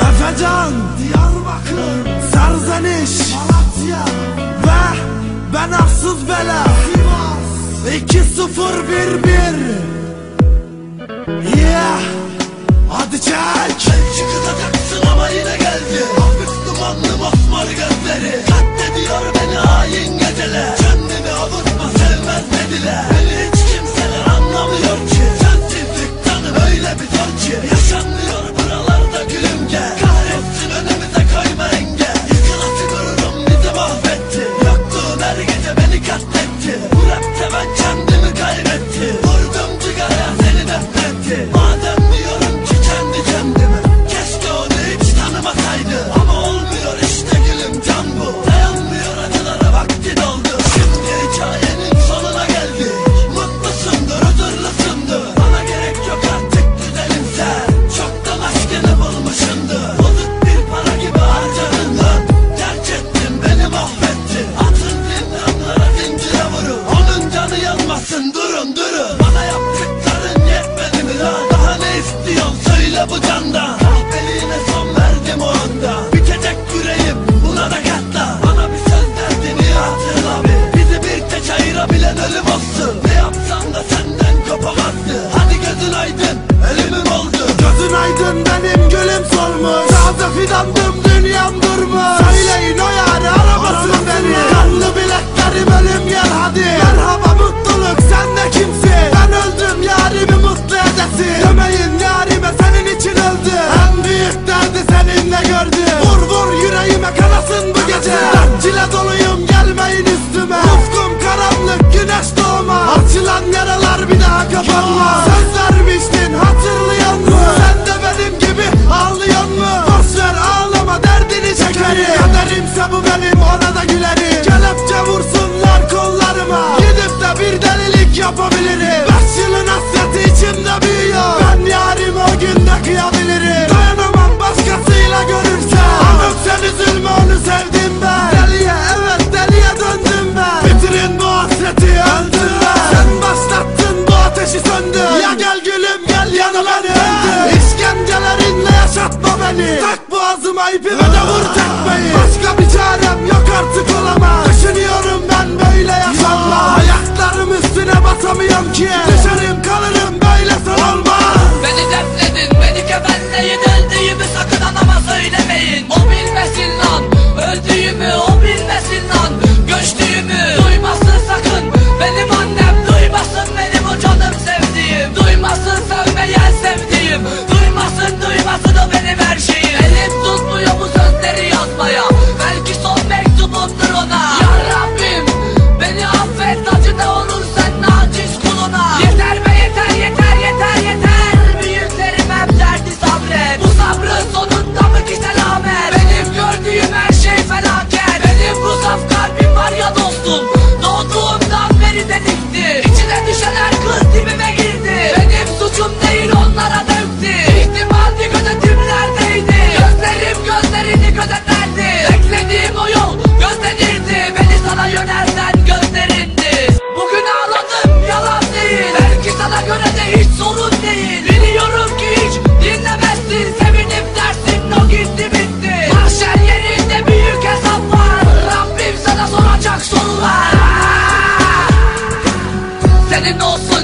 Efecan, Diyarbakır, Serzeniş, Malatya ve ben Arsız Bela. Sivas 2011 Yeah. Hadi çek. Belki kızacaksın ama yine geldi. Hafif dumanlı masmar gözleri. Katlediyor beni hain geceler. Kendimi avutma sevmez dediler Beni hiç sana da gülerim. Kelepçe vursunlar kollarıma. Gidip de bir delilik yapabilirim. Beş yılın hasreti içimde büyüyor. Ben yarimi o günde kıyabilirim. Dayanamam başkasıyla görürsen Hanım sen üzülme onu sevdim ben. Deliye evet deliye döndüm ben. Bitirin bu hasreti öldüm ben. Sen başlattın bu ateşi söndür Ya gel gülüm gel yanı beni İşkencelerinle yaşatma beni. Tak boğazıma ipimi de vur tekmeyi Başka bir çarem yok. to go. oldum. Senin olsun.